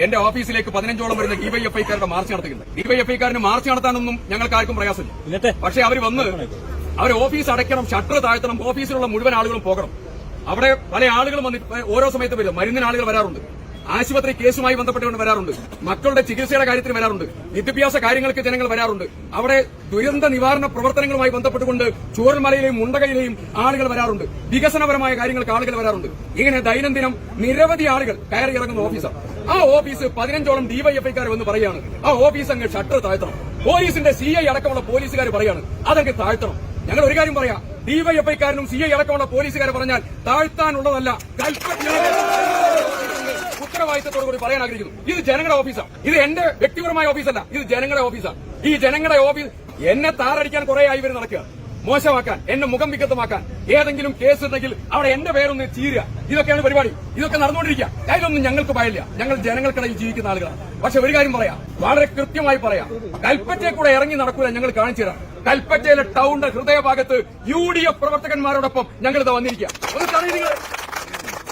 എന്റെ ഓഫീസിലേക്ക് പതിനഞ്ചോളം വരുന്ന ഡിവൈഎഫ്ഐക്കാരുടെ മാർച്ച് നടത്തുന്നുണ്ട് ഡിവൈഎഫ്ഐക്കാരന് മാർച്ച് നടത്താനൊന്നും ഞങ്ങൾക്ക് ആർക്കും പ്രയാസമില്ല. പക്ഷേ അവർ വന്ന് അവർ ഓഫീസ് അടയ്ക്കണം ഷട്ടർ താഴ്ത്തണം ഓഫീസിലുള്ള മുഴുവൻ ആളുകളും പോകണം. അവിടെ പല ആളുകളും വന്ന് ഓരോ സമയത്ത് വരും. മരുന്നിന് ആളുകൾ വരാറുണ്ട്. ആശുപത്രി കേസുമായി ബന്ധപ്പെട്ടുകൊണ്ട് വരാറുണ്ട്. മക്കളുടെ ചികിത്സയുടെ കാര്യത്തിന് വരാറുണ്ട്. വിദ്യാഭ്യാസ കാര്യങ്ങൾക്ക് ജനങ്ങൾ വരാറുണ്ട്. അവിടെ ദുരന്ത നിവാരണ പ്രവർത്തനങ്ങളുമായി ബന്ധപ്പെട്ടുകൊണ്ട് ചൂരൽമലയിലെയും മുണ്ടകയിലെയും ആളുകൾ വരാറുണ്ട്. വികസനപരമായ കാര്യങ്ങൾക്ക് ആളുകൾ വരാറുണ്ട്. ഇങ്ങനെ ദൈനംദിനം നിരവധി ആളുകൾ കയറി ഇറങ്ങുന്ന ഓഫീസാണ്. ആ ഓഫീസ് പതിനഞ്ചോളം ഡിവൈഎഫ്ഐക്കാർ വന്ന് പറയാണ്. ആ ഓഫീസ് അങ്ങ് ഷട്ടർ താഴ്ത്തണം. പോലീസിന്റെ സി ഐ അടക്കമുള്ള പോലീസുകാർ പറയാണ്. അതങ്ങ് താഴ്ത്തണം. ഞങ്ങൾ ഒരു കാര്യം പറയാം. ഡിവൈഎഫ്ഐക്കാരനും സി ഐ അടക്കമുള്ള പോലീസുകാർ പറഞ്ഞാൽ താഴ്ത്താനുള്ളതല്ല ഉത്തരവാദിത്തത്തോടു കൂടി പറയാൻ ആഗ്രഹിക്കുന്നു. ഇത് ജനങ്ങളുടെ ഓഫീസാണ്. ഇത് എന്റെ വ്യക്തിപരമായ ഓഫീസല്ല. ഇത് ജനങ്ങളുടെ ഓഫീസാണ്. ഈ ജനങ്ങളുടെ ഓഫീസ് എന്നെ താറടിക്കാൻ കുറെ ആയി വരെ നടക്കുക മോശമാക്കാൻ എന്നെ മുഖം വികൃതമാക്കാൻ ഏതെങ്കിലും കേസ് ഉണ്ടെങ്കിൽ അവിടെ എന്റെ പേരൊന്ന് ചീരുക. ഇതൊക്കെയാണ് പരിപാടി. ഇതൊക്കെ നടന്നുകൊണ്ടിരിക്കുക. അതിലൊന്നും ഞങ്ങൾക്ക് ഭയമില്ല. ഞങ്ങൾ ജനങ്ങൾക്കിടയിൽ ജീവിക്കുന്ന ആളുകളാണ്. പക്ഷെ ഒരു കാര്യം പറയാം. വളരെ കൃത്യമായി പറയാം. കൽപ്പറ്റയെ കൂടെ ഇറങ്ങി നടക്കൂല ഞങ്ങൾ കാണിച്ചു തരാം. കൽപ്പറ്റയിലെ ടൗണിന്റെ ഹൃദയഭാഗത്ത് യു ഡി എഫ് പ്രവർത്തകന്മാരോടൊപ്പം ഞങ്ങൾ ഇത് വന്നിരിക്കുക. ഒന്ന് നിങ്ങൾ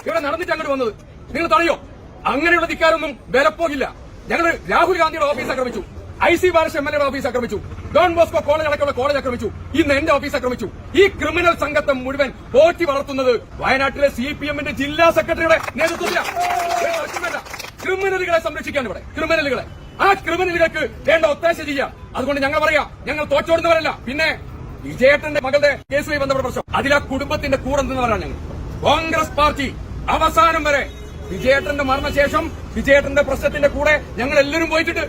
ഇവിടെ നടന്നിട്ട് അങ്ങോട്ട് വന്നത്. നിങ്ങൾ തടയോ? അങ്ങനെയുള്ള ധിക്കാരൊന്നും വിലപ്പോകില്ല. ഞങ്ങൾ രാഹുൽ ഗാന്ധിയുടെ ഓഫീസ് ആക്രമിച്ചു. I C Balakrishnan M L എയുടെ ഓഫീസ് ആക്രമിച്ചു. ഡോൺ ബോസ്കോ കോളേജ് അടക്കമുള്ള കോളേജ് ആക്രമിച്ചു. ഇന്ന് എന്റെ ഓഫീസ് ആക്രമിച്ചു. ഈ ക്രിമിനൽ സംഘത്തെ മുഴുവൻ പോറ്റി വളർത്തുന്നത് വയനാട്ടിലെ സി പി എമ്മിന്റെ ജില്ലാ സെക്രട്ടറിയുടെ നേതൃത്വത്തിലാണ്. ക്രിമിനലുകളെ സംരക്ഷിക്കാൻ ഇവിടെ ക്രിമിനലുകളെ. ആ ക്രിമിനലുകൾക്ക് വേണ്ട ഒത്താശ ചെയ്യാം അതുകൊണ്ട് ഞങ്ങൾ പറയാം ഞങ്ങൾ തോറ്റോടുന്നവരല്ല. പിന്നെ വിജയേട്ടന്റെ മകളുടെ കേസുമായി ബന്ധപ്പെട്ട പ്രശ്നം. അതിൽ ആ കുടുംബത്തിന്റെ കൂടെ നിന്നവരാണ് ഞങ്ങൾ. കോൺഗ്രസ് പാർട്ടി അവസാനം വരെ വിജയേട്ടന്റെ മരണശേഷം വിജയേട്ടന്റെ പ്രശ്നത്തിന്റെ കൂടെ ഞങ്ങൾ എല്ലാവരും പോയിട്ടുണ്ട്.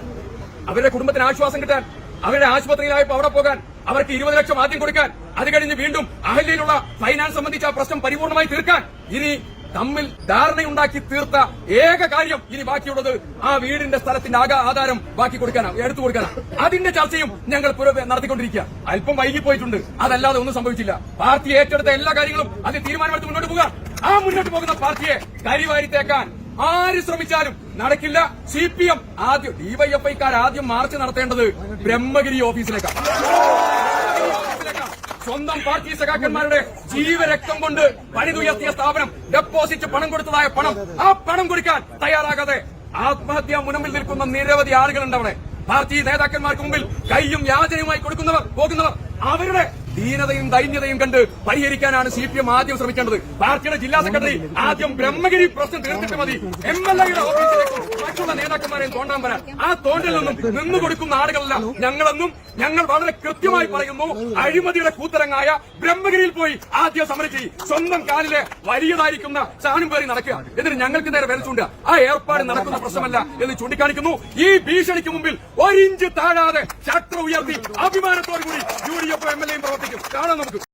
അവരുടെ കുടുംബത്തിന് ആശ്വാസം കിട്ടാൻ അവരുടെ ആശുപത്രിയിലായപ്പോ അവിടെ പോകാൻ അവർക്ക് ഇരുപത് ലക്ഷം ആദ്യം കൊടുക്കാൻ. അത് കഴിഞ്ഞ് വീണ്ടും അഹല്യയിലുള്ള ഫൈനാൻസ് സംബന്ധിച്ച പ്രശ്നം പരിപൂർണമായി തീർക്കാൻ ഇനി തമ്മിൽ ധാരണയുണ്ടാക്കി തീർത്ത ഏക കാര്യം ഇനി ബാക്കിയുള്ളത് ആ വീടിന്റെ സ്ഥലത്തിന്റെ ആക ആധാരം ബാക്കി കൊടുക്കാനാണ് എടുത്തു കൊടുക്കാനാണ് അതിന്റെ ചർച്ചയും ഞങ്ങൾ നടത്തിക്കൊണ്ടിരിക്കുക. അല്പം വൈകിപ്പോയിട്ടുണ്ട്. അതല്ലാതെ ഒന്നും സംഭവിച്ചില്ല. പാർട്ടി ഏറ്റെടുത്ത എല്ലാ കാര്യങ്ങളും അതിൽ തീരുമാനമെടുത്ത് മുന്നോട്ട് പോകുക ആ മുന്നോട്ട് പോകുന്ന പാർട്ടിയെ കരിവാരിത്തേക്കാൻ ആര് ശ്രമിച്ചാലും നടക്കില്ല സി പി എം ആദ്യം ഡിവൈഎഫ്ഐക്കാർ ആദ്യം മാർച്ച് നടത്തേണ്ടത് ബ്രഹ്മഗിരി ഓഫീസിലേക്കാണ്. സ്വന്തം പാർട്ടി സഖാക്കന്മാരുടെ ജീവരക്തം കൊണ്ട് പണിതുയർത്തിയ സ്ഥാപനം ഡെപ്പോസിറ്റ് പണം കൊടുത്തതായ പണം ആ പണം കൊടുക്കാൻ തയ്യാറാകാതെ ആത്മഹത്യാ മുനമ്പിൽ നിൽക്കുന്ന നിരവധി ആളുകളുണ്ട് അവിടെ പാർട്ടി നേതാക്കന്മാർക്ക് മുമ്പിൽ കൈയും യാചനയുമായി കൊടുക്കുന്നവർ പോകുന്നവർ അവരുടെ ദീനതയും ദൈന്യതയും കണ്ട് പരിഹരിക്കാനാണ് സി പി എം ആദ്യം ശ്രമിക്കേണ്ടത്. പാർട്ടിയുടെ ജില്ലാ സെക്രട്ടറി ആദ്യം ബ്രഹ്മഗിരി പ്രശ്നം തീർത്തിട്ട് മതി. എം എൽ എയുടെ ഓഫീസിലേക്കും മറ്റുള്ള നേതാക്കന്മാരെയും തോണ്ടാൻ വരാൻ. ആ തോണ്ടിൽ നിന്നും നിന്നു കൊടുക്കുന്ന ആളുകളല്ല ഞങ്ങളെന്നും ഞങ്ങൾ വളരെ കൃത്യമായി പറയുന്നു അഴിമതിയുടെ കൂത്തരങ്ങായ ബ്രഹ്മഗിരിയിൽ പോയി ആദ്യം സമരം ചെയ്യും സ്വന്തം കാലിലെ വലിയതായിരിക്കുന്ന ചാണും പേരി നടക്കുക. എന്നിട്ട് ഞങ്ങൾക്ക് നേരെ വരച്ചുണ്ട്. ആ ഏർപ്പാട് നടക്കുന്ന പ്രശ്നമല്ല എന്ന് ചൂണ്ടിക്കാണിക്കുന്നു. ഈ ഭീഷണിക്ക് മുമ്പിൽ ഒരിഞ്ച് താഴാതെ ഷട്ടർ ഉയർത്തി അഭിമാനത്തോടു കൂടി U D F M L എയും പ്രവർത്തിക്കും കാണാം നമുക്ക്.